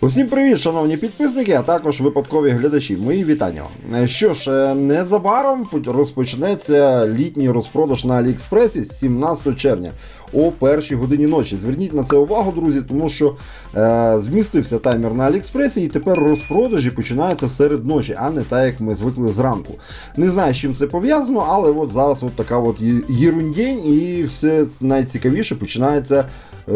Усім привіт, шановні підписники, а також випадкові глядачі. Мої вітання. Е, Що ж, е, незабаром розпочнеться літній розпродаж на Аліекспресі 17 червня о першій годині ночі. Зверніть на це увагу, друзі, тому що е, змістився таймер на Аліекспресі, і тепер розпродажі починаються серед ночі, а не так, як ми звикли зранку. Не знаю, з чим це пов'язано, але от зараз от така от єрундень, і все найцікавіше починається е,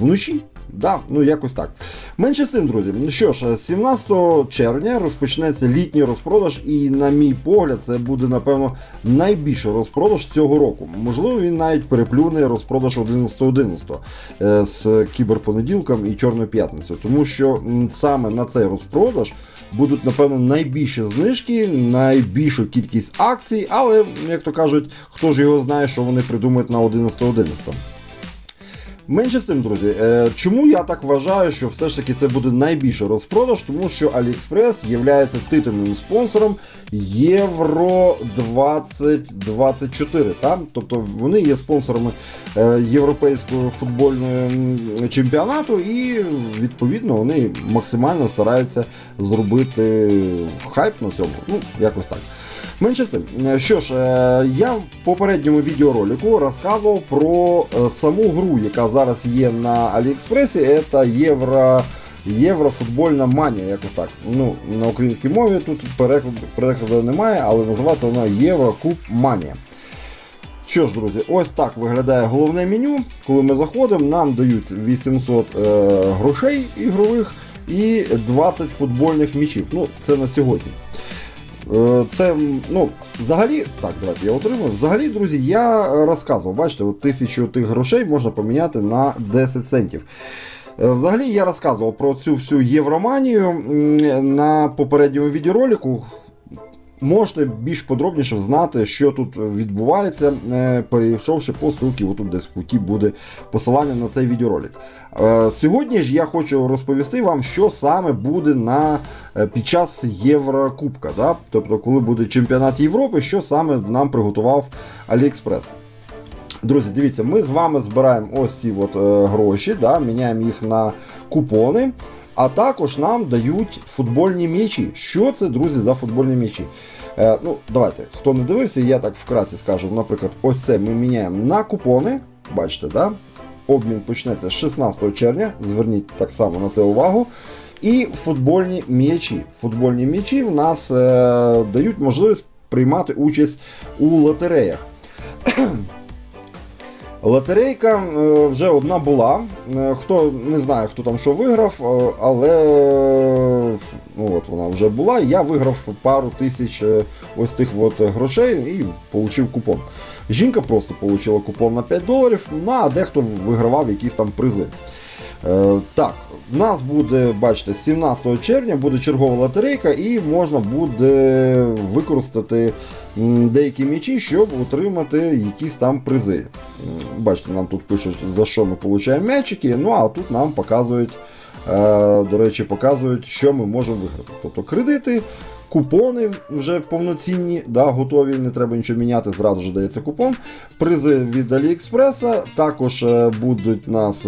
вночі. Да, ну якось так. Менше з тим, друзі. Що ж, 17 червня розпочнеться літній розпродаж, і, на мій погляд, це буде, напевно, найбільший розпродаж цього року. Можливо, він навіть переплюне розпродаж 11.11 е, з кіберпонеділком і Чорною п'ятницею. Тому що саме на цей розпродаж будуть, напевно, найбільші знижки, найбільшу кількість акцій, але, як то кажуть, хто ж його знає, що вони придумають на 11.11. Менше з тим, друзі, е, чому я так вважаю, що все ж таки це буде найбільший розпродаж, тому що AliExpress є титульним спонсором Євро 2024. Та? Тобто вони є спонсорами е, європейського футбольного чемпіонату, і відповідно вони максимально стараються зробити хайп на цьому. Ну, якось так. Менше з тим, що ж, е, я в попередньому відеоролику розказував про е, саму гру, яка зараз є на Аліекспресі. Це Євро. Єврофутбольна манія, якось так. Ну, на українській мові тут перекладу, немає, але називається вона Єврокуб Манія. Що ж, друзі, ось так виглядає головне меню. Коли ми заходимо, нам дають 800 е, грошей ігрових і 20 футбольних м'ячів. Ну, це на сьогодні. Е, Це, ну, взагалі, так, давайте я отримую. Взагалі, друзі, я розказував, бачите, от тисячу тих грошей можна поміняти на 10 центів. Е, Взагалі я розказував про цю всю євроманію на попередньому відеоролику. Можете більш подробніше знати, що тут відбувається, е, перейшовши по ссылці, отут десь в куті буде посилання на цей відеоролик. Е, Сьогодні ж я хочу розповісти вам, що саме буде на, е, під час Єврокубка. Да? Тобто, коли буде чемпіонат Європи, що саме нам приготував AliExpress. Друзі, дивіться, ми з вами збираємо ось ці от, е, гроші, да, міняємо їх на купони. А також нам дають футбольні м'ячі. Що це, друзі, за футбольні м'ячі? Е, ну, давайте, хто не дивився, я так вкратце скажу. Наприклад, ось це ми міняємо на купони. Бачите, да? обмін почнеться 16 червня. Зверніть так само на це увагу. І футбольні м'ячі. Футбольні м'ячі в нас е, дають можливість приймати участь у лотереях. Лотерейка е, вже одна була. Е, Хто не знає, хто там що виграв, е, але ну, от вона вже була. Я виграв пару тисяч ось тих от грошей і отримав купон. Жінка просто отримала купон на 5 доларів, ну а дехто вигравав якісь там призи. Е, Так, в нас буде, бачите, 17 червня буде чергова лотерейка, і можна буде використати деякі м'ячі, щоб отримати якісь там призи. Бачите, нам тут пишуть, за що ми отримуємо м'ячики, ну а тут нам показують, е, до речі, показують, що ми можемо виграти. Тобто кредити. Купони вже повноцінні, да, готові, не треба нічого міняти, зразу ж дається купон. Призи від Аліекспреса. Також е, будуть нас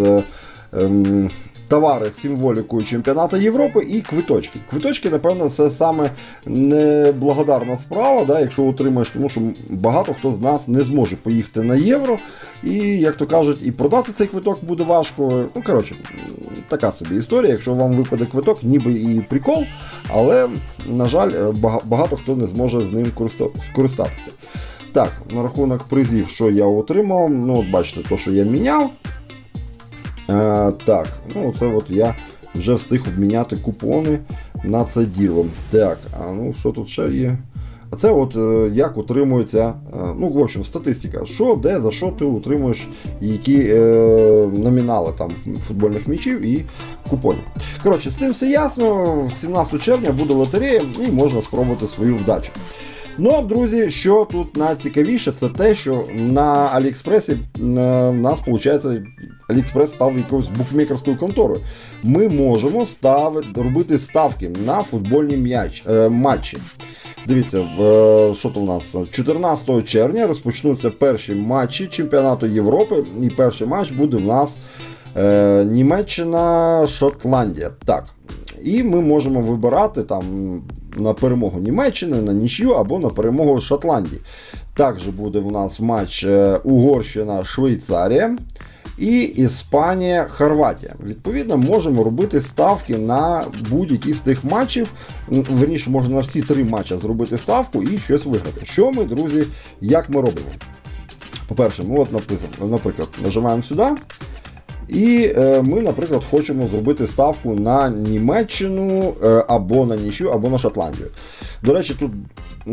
ем, товари з символікою чемпіонату Європи і квиточки. Квиточки, напевно, це саме неблагодарна справа, да, якщо отримаєш, тому що багато хто з нас не зможе поїхати на євро. І, як то кажуть, і продати цей квиток буде важко. Ну, коротше, така собі історія. Якщо вам випаде квиток, ніби і прикол, але, на жаль, багато хто не зможе з ним скористатися. Так, на рахунок призів, що я отримав, ну, от бачите, то, що я міняв. Е, так, ну це от я вже встиг обміняти купони на це діло. Так, а ну що тут ще є? А це от е, як утримується, е, ну, в общем, статистика. Що, де, за що ти утримуєш, які е, номінали там футбольних м'ячів і купонів. Коротше, з тим все ясно. 17 червня буде лотерея і можна спробувати свою вдачу. Ну, друзі, що тут найцікавіше, це те, що на Аліекспресі в нас, виходить, Аліекспрес став якоюсь букмекерською конторою. Ми можемо ставити, робити ставки на футбольні м'яч, е, матчі. Дивіться, що то в нас 14 червня розпочнуться перші матчі чемпіонату Європи, і перший матч буде в нас е, Німеччина, Шотландія. Так, І ми можемо вибирати там на перемогу Німеччини, на нічю або на перемогу Шотландії. Також буде в нас матч е, Угорщина-Швейцарія і Іспанія-Хорватія. Відповідно, можемо робити ставки на будь-які з тих матчів. Верніше, можна на всі три матчі зробити ставку і щось виграти. Що ми, друзі, як ми робимо? По-перше, ми от написано, наприклад, нажимаємо сюди. І е, ми, наприклад, хочемо зробити ставку на Німеччину е, або на нічю, або на Шотландію. До речі, тут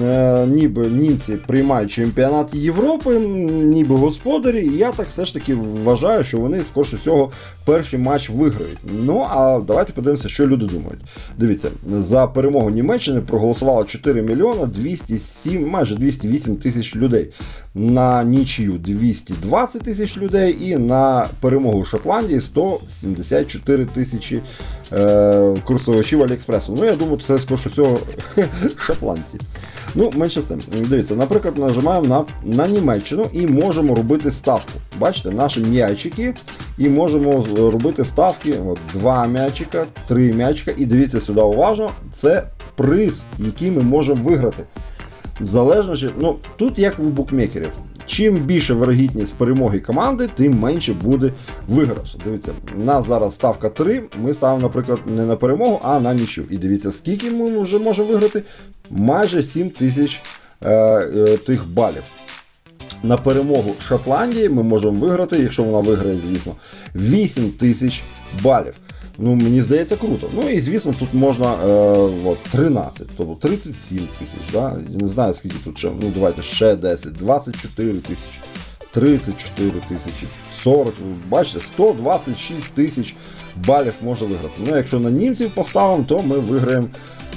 е, ніби німці приймають чемпіонат Європи, ніби господарі, і я так все ж таки вважаю, що вони скоріше всього перший матч виграють. Ну а давайте подивимося, що люди думають. Дивіться, за перемогу Німеччини проголосувало 4 мільйона 207, майже 208 тисяч людей. На нічию 220 тисяч людей і на перемогу Шотландії 174 тисячі е, користувачів Аліекспресу. Ну, я думаю, це скоріше всього шотландці. Ну, менше з тим. Дивіться, наприклад, нажимаємо на, на Німеччину і можемо робити ставку. Бачите, наші м'ячики, і можемо робити ставки. От, два м'ячика, три м'ячика. І дивіться сюди уважно, це приз, який ми можемо виграти. Залежно, ну тут як у букмекерів. Чим більше вирогідність перемоги команди, тим менше буде виграш. Дивіться, у нас зараз ставка 3. Ми ставимо, наприклад, не на перемогу, а на нічю. І дивіться, скільки ми вже можемо виграти? Майже 7 тисяч е, е, тих балів. На перемогу Шотландії ми можемо виграти, якщо вона виграє, звісно, 8 тисяч балів. Ну, мені здається, круто. Ну і звісно, тут можна е, от, 13, тобто 37 тисяч. Да? Я не знаю, скільки тут ще. Ну, давайте ще 10, 24 тисячі, 34 тисячі, 40, ну, бачите, 126 тисяч балів можна виграти. Ну, якщо на німців поставимо, то ми виграємо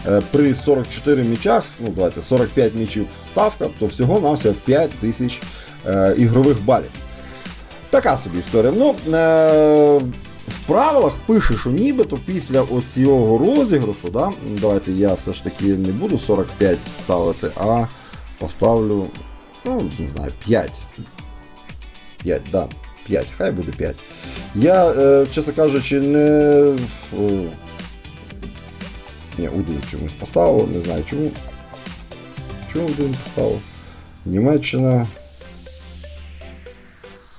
е, при 44 м'ячах, ну давайте 45 м'ячів ставка, то всього на всього 5 тисяч е, ігрових балів. Така собі історія. Ну, е, правилах пише, що нібито після оцього розіграшу, да, давайте я все ж таки не буду 45 ставити, а поставлю, ну, не знаю, 5. 5, да, 5, хай буде 5. Я, е, чесно кажучи, не. Ні, один чомусь поставив, не знаю чому. Чому один поставив? Німеччина.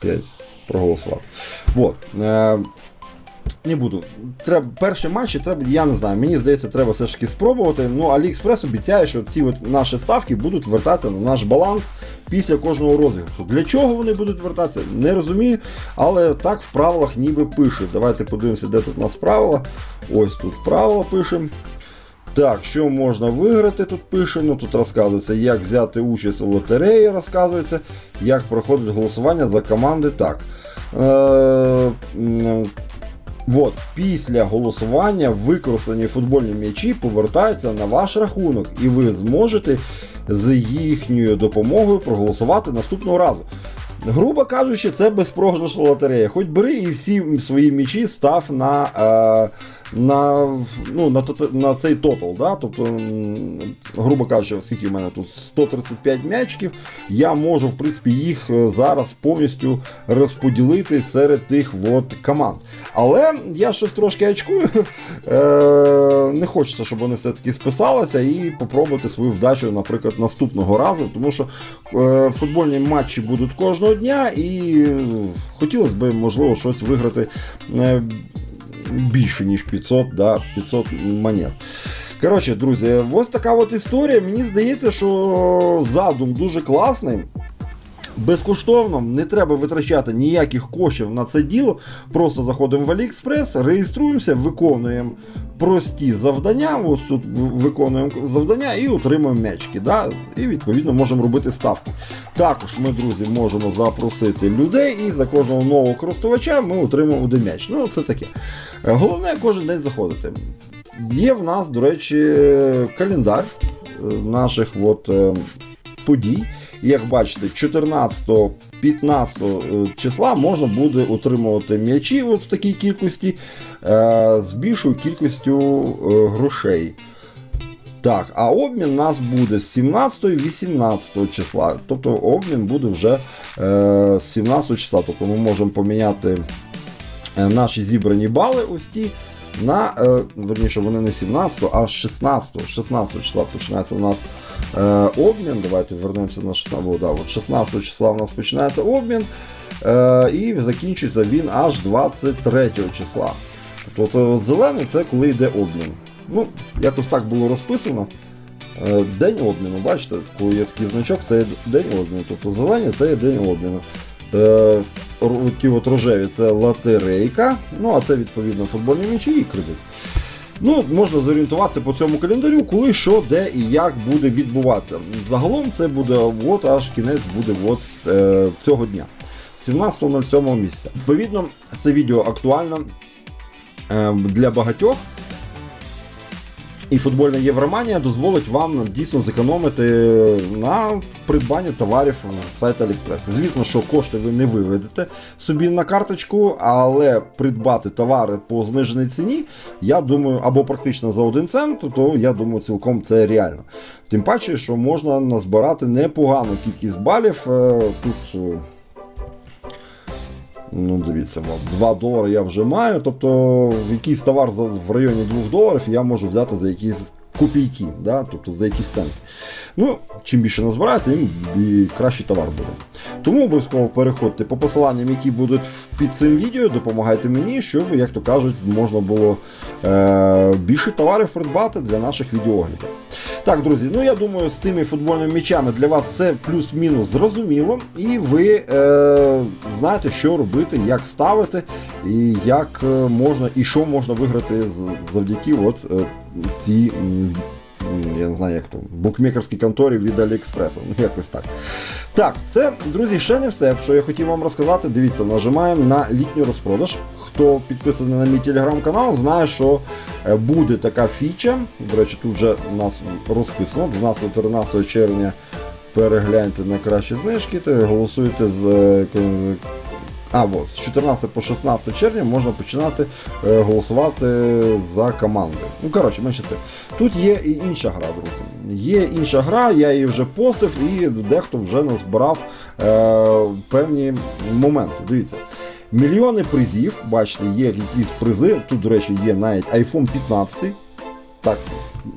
5. Проголосувати. Вот. Не буду. Треба, перші матчі треба, я не знаю, мені здається, треба все ж таки спробувати. Ну, AliExpress обіцяє, що ці от наші ставки будуть вертатися на наш баланс після кожного розіграшу. Для чого вони будуть вертатися, не розумію, але так в правилах ніби пише. Давайте подивимося, де тут у нас правила. Ось тут правила пишемо. Так, що можна виграти, тут пише. Ну тут розказується, як взяти участь у лотереї, розказується, як проходить голосування за команди. Так. Е, от, після голосування використані футбольні м'ячі повертаються на ваш рахунок, і ви зможете з їхньою допомогою проголосувати наступного разу. Грубо кажучи, це безпрограшна лотерея. Хоч бери і всі свої м'ячі став на, е, на, ну, на, на цей тотал. Да? Тобто, грубо кажучи, оскільки в мене тут 135 м'ячиків, я можу, в принципі, їх е, зараз повністю розподілити серед тих от команд. Але я щось трошки очкую. Е, не хочеться, щоб вони все-таки списалися і попробувати свою вдачу, наприклад, наступного разу, тому що е, футбольні матчі будуть кожного дня, і хотілося б, можливо, щось виграти більше, ніж 500, да, 500 монет. Коротше, друзі, ось така от історія. Мені здається, що задум дуже класний. Безкоштовно, не треба витрачати ніяких коштів на це діло. Просто заходимо в AliExpress, реєструємося, виконуємо прості завдання. Ось тут виконуємо завдання і отримуємо м'ячики. Да? І відповідно можемо робити ставки. Також ми, друзі, можемо запросити людей, і за кожного нового користувача ми отримаємо один м'яч. Ну, це таке. Е, Головне кожен день заходити. Є в нас, до речі, календар е, наших от, е, подій. І як бачите, 14-15 числа можна буде отримувати м'ячі от в такій кількості е, з більшою кількістю е, грошей. Так, а обмін у нас буде з 17-18 числа. Тобто обмін буде вже е, з 17 числа. Тобто ми можемо поміняти е, наші зібрані бали ось ті На, е, верніше, вони не 17, а 16, 16 числа починається у нас е, обмін. Давайте вернемося на 16, бо, да, от 16 числа у нас починається обмін. Е, і закінчується він аж 23 числа. Тобто зелений це коли йде обмін. Ну, якось так було розписано. Е, День обміну, бачите, коли є такий значок, це день обміну. Тобто зелені це є день обміну. Е, от рожеві це лотерейка, ну а це відповідно футбольні м'ячі і кредит. Ну, можна зорієнтуватися по цьому календарю, коли, що, де і як буде відбуватися. Загалом це буде от аж кінець буде от, е, цього дня. 17.07 місяця. Відповідно, це відео актуально е, для багатьох. І футбольна Євроманія дозволить вам дійсно зекономити на придбанні товарів з сайту AliExpress. Звісно, що кошти ви не виведете собі на карточку, але придбати товари по зниженій ціні, я думаю, або практично за один цент, то я думаю, цілком це реально. Тим паче, що можна назбирати непогану кількість балів. Е, Тут е, Ну, дивіться, от, 2 долари я вже маю. Тобто якийсь товар в районі 2 доларів я можу взяти за якісь копійки, да? тобто за якісь центи. Ну, чим більше назбираєте, тим кращий товар буде. Тому обов'язково переходьте по посиланням, які будуть під цим відео, допомагайте мені, щоб, як то кажуть, можна було е- більше товарів придбати для наших відеоглядів. Так, друзі, ну я думаю, з тими футбольними м'ячами для вас все плюс-мінус зрозуміло, і ви е, знаєте, що робити, як ставити, і як е, можна, і що можна виграти завдяки от е, м, Я не знаю, як то, букмекерській конторі від Аліекспресу. Ну, якось так. Так, це, друзі, ще не все, що я хотів вам розказати. Дивіться, нажимаємо на літній розпродаж. Хто підписаний на мій телеграм-канал, знає, що е, буде така фіча. До речі, тут вже у нас розписано 12-13 червня. Перегляньте на кращі знижки, голосуйте з. А, от, з 14 по 16 червня можна починати е, голосувати за команди. Ну, коротше, менше тим. Тут є і інша гра, друзі. Є інша гра, я її вже постив, і дехто вже назбирав е, певні моменти. Дивіться. Мільйони призів, бачите, є якісь призи. Тут, до речі, є навіть iPhone 15. Так,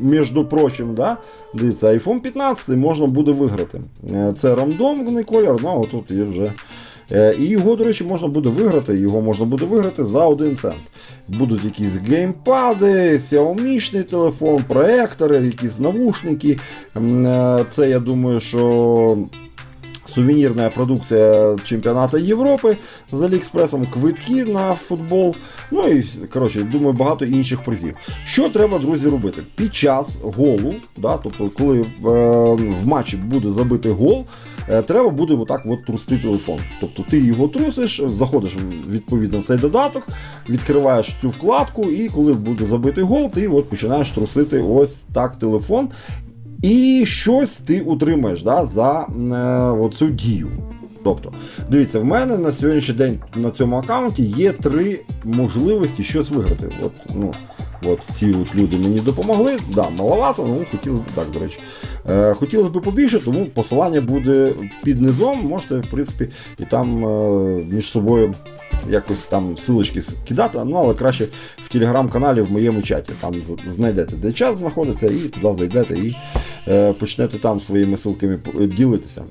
між прочим, да? дивіться, iPhone 15 можна буде виграти. Е, Це рандомний колір, ну а тут є вже. Е, І його, до речі, можна буде виграти. Його можна буде виграти за 1 цент. Будуть якісь геймпади, Xiaomi телефон, проектори, якісь навушники. Е, Це я думаю, що сувенірна продукція чемпіонату Європи з Аліекспресом, квитки на футбол. Ну і коротше, думаю, багато інших призів. Що треба, друзі, робити? Під час голу, да, тобто, коли в, е, в матчі буде забитий гол. е, Треба буде отак от трусти телефон. Тобто ти його трусиш, заходиш відповідно в цей додаток, відкриваєш цю вкладку, і коли буде забитий гол, ти от починаєш трусити ось так телефон. І щось ти утримаєш да, за е, оцю дію. Тобто, дивіться, в мене на сьогоднішній день на цьому аккаунті є три можливості щось виграти. От, ну, от ці от люди мені допомогли. Да, маловато, ну хотілося б так, до речі. Е, хотілося б побільше, тому посилання буде під низом. Можете, в принципі, і там е, між собою якось там силочки кидати, ну але краще в телеграм-каналі в моєму чаті. Там знайдете, де чат знаходиться, і туди зайдете і е, почнете там своїми силками ділитися.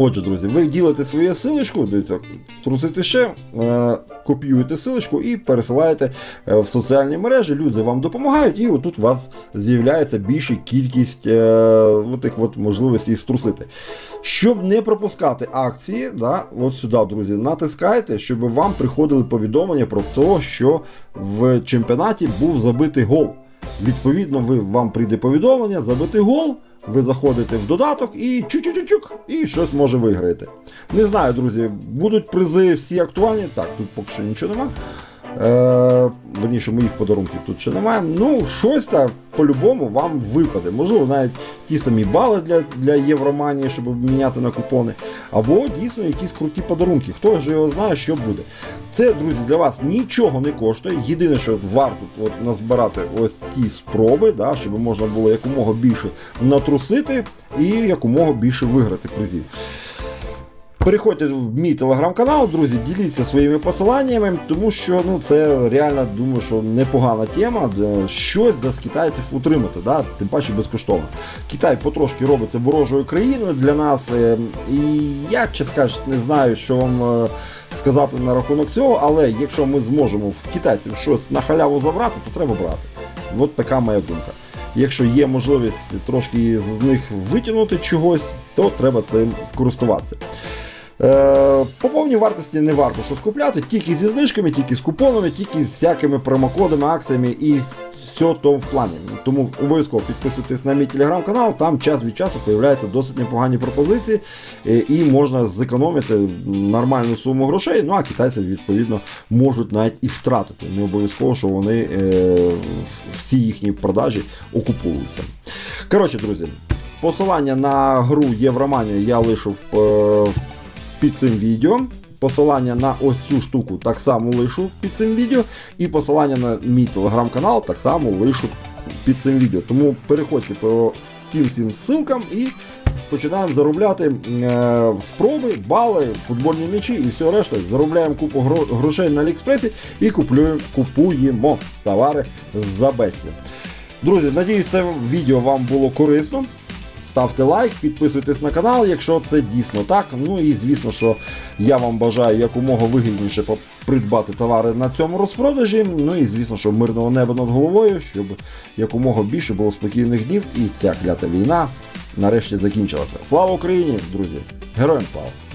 Отже, друзі, ви ділите свою силочку, дивіться, трусите ще, е, копіюєте силочку і пересилаєте е, в соціальні мережі. Люди вам допомагають, і отут у вас з'являється більша кількість е, от тих от можливостей струсити. Щоб не пропускати акції, да, от сюди, друзі, натискайте, щоб вам приходили повідомлення про те, що в чемпіонаті був забитий гол. Відповідно, ви, вам прийде повідомлення, забитий гол. Ви заходите в додаток і чук-чук-чук, і щось може виграєте. Не знаю, друзі, будуть призи всі актуальні. Так, тут поки що нічого нема. Е, верніше, моїх подарунків тут ще немає. Ну, щось так по-любому вам випаде. Можливо, навіть ті самі бали для, для Євроманії, щоб міняти на купони. Або дійсно якісь круті подарунки. Хто ж його знає, що буде. Це, друзі, для вас нічого не коштує. Єдине, що варто от, назбирати ось ті спроби, да, щоб можна було якомога більше натрусити і якомога більше виграти призів. Переходьте в мій телеграм-канал, друзі, діліться своїми посиланнями, тому що ну, це реально думаю, що непогана тема, щось де з китайців утримати, да? тим паче безкоштовно. Китай потрошки робиться ворожою країною для нас. е, І я, чесно кажучи, не знаю, що вам е, сказати на рахунок цього, але якщо ми зможемо в китайців щось на халяву забрати, то треба брати. От така моя думка. Якщо є можливість трошки з них витягнути чогось, то треба цим користуватися. Е, по повній вартості не варто щось купляти, тільки зі знижками, тільки з купонами, тільки з всякими промокодами, акціями і все то в плані. Тому обов'язково підписуйтесь на мій телеграм-канал, там час від часу появляються досить непогані пропозиції, е, і можна зекономити нормальну суму грошей. Ну а китайці відповідно можуть навіть і втратити. Не обов'язково, що вони е, всі їхні продажі окуповуються. Коротше, друзі, посилання на гру Євроманія я лишу в, е, під цим відео. Посилання на ось цю штуку так само лишу під цим відео. І посилання на мій телеграм-канал так само лишу під цим відео. Тому переходьте по тим всім ссылкам і починаємо заробляти е, спроби, бали, футбольні м'ячі і все решта. Заробляємо купу гро- грошей на Аліекспресі і куплюємо, купуємо товари за безцінь. Друзі, надіюсь, це відео вам було корисно. Ставте лайк, підписуйтесь на канал, якщо це дійсно так. Ну і звісно, що я вам бажаю якомога вигідніше придбати товари на цьому розпродажі. Ну і звісно, що мирного неба над головою, щоб якомога більше було спокійних днів і ця клята війна нарешті закінчилася. Слава Україні, друзі! Героям слава!